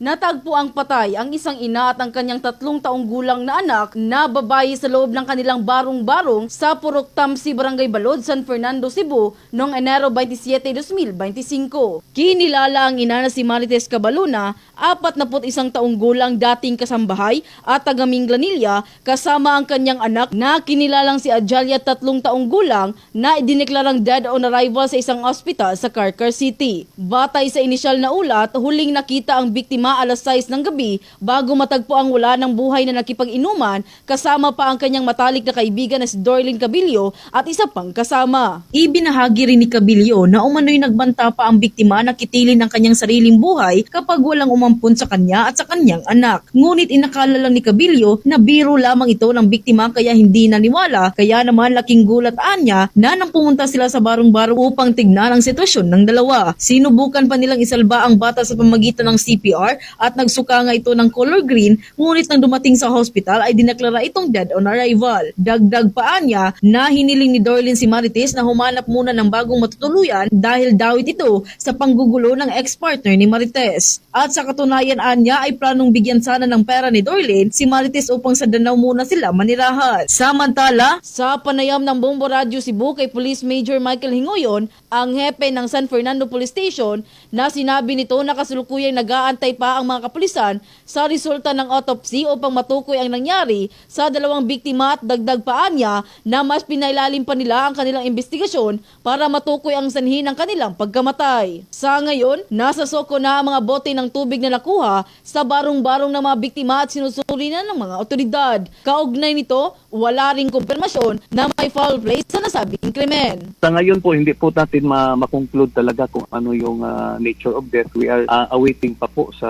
Natagpo ang patay ang isang ina at ang kanyang tatlong taong gulang na anak na babae sa loob ng kanilang barong-barong sa Purok Tamsi, Barangay Balod, San Fernando, Cebu noong Enero 27, 2025. Kinilala ang ina na si Marites Cabaluna, 41 taong gulang dating kasambahay at taga Minglanilla kasama ang kanyang anak na kinilalang si Ajalia tatlong taong gulang na idineklarang dead on arrival sa isang ospital sa Carcar City. Batay sa inisyal na ulat, huling nakita ang biktima alas 6 ng gabi bago matagpo ang wala ng buhay na nakipag-inuman kasama pa ang kanyang matalik na kaibigan na si Dorlin Cabillo at isa pang kasama. Ibinahagi rin ni Cabillo na umano'y nagbanta pa ang biktima na kitilin ng kanyang sariling buhay kapag walang umampun sa kanya at sa kanyang anak. Ngunit inakala lang ni Cabillo na biro lamang ito ng biktima kaya hindi naniwala kaya naman laking gulat anya na nang pumunta sila sa barong-barong upang tignan ang sitwasyon ng dalawa. Sinubukan pa nilang isalba ang bata sa pamagitan ng CPR at nagsuka nga ito ng color green ngunit nang dumating sa hospital ay dineklara itong dead on arrival. Dagdag pa anya na hiniling ni Dorlin si Marites na humanap muna ng bagong matutuluyan dahil dawit ito sa panggugulo ng ex-partner ni Marites. At sa katunayan anya ay planong bigyan sana ng pera ni Dorlin si Marites upang sa Danau muna sila manirahan. Samantala, sa panayam ng Bombo Radio Cebu kay Police Major Michael Hingoyon, ang hepe ng San Fernando Police Station na sinabi nito na kasulukuyang nag-aantay pa ang mga kapulisan sa resulta ng autopsy upang matukoy ang nangyari sa dalawang biktima at dagdag pa niya na mas pinailalim pa nila ang kanilang investigasyon para matukoy ang sanhi ng kanilang pagkamatay. Sa ngayon, nasa soko na ang mga bote ng tubig na nakuha sa barong-barong ng mga biktima at sinusuri na ng mga otoridad. Kaugnay nito, wala ring kumpirmasyon na may foul play sa nasabing krimen. Sa ngayon po, hindi po natin ma- makonclude talaga kung ano yung ah, nature of death. We are ah, awaiting pa po sa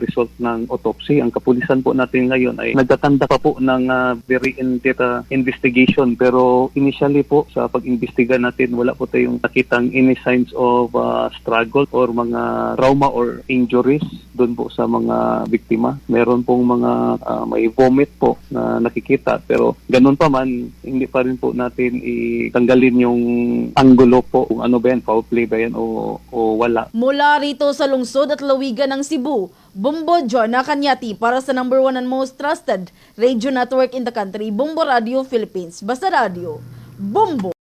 result ng autopsy. Ang kapulisan po natin ngayon ay nagtatanda pa po ng ah, very in-depth ah, investigation. Pero initially po, sa pag-imbestiga natin, wala po tayong nakitang any signs of ah, struggle or mga trauma or injuries doon po sa mga biktima. Meron pong mga ah, may vomit po na nakikita. Pero ganun pa man, hindi pa rin po natin itanggalin yung anggulo po kung ano ba yan, foul play ba yan o, o wala. Mula rito sa lungsod at lawigan ng Cebu, Bumbo John Kanyati para sa number one and most trusted radio network in the country, Bumbo Radio Philippines. Basta Radio, Bumbo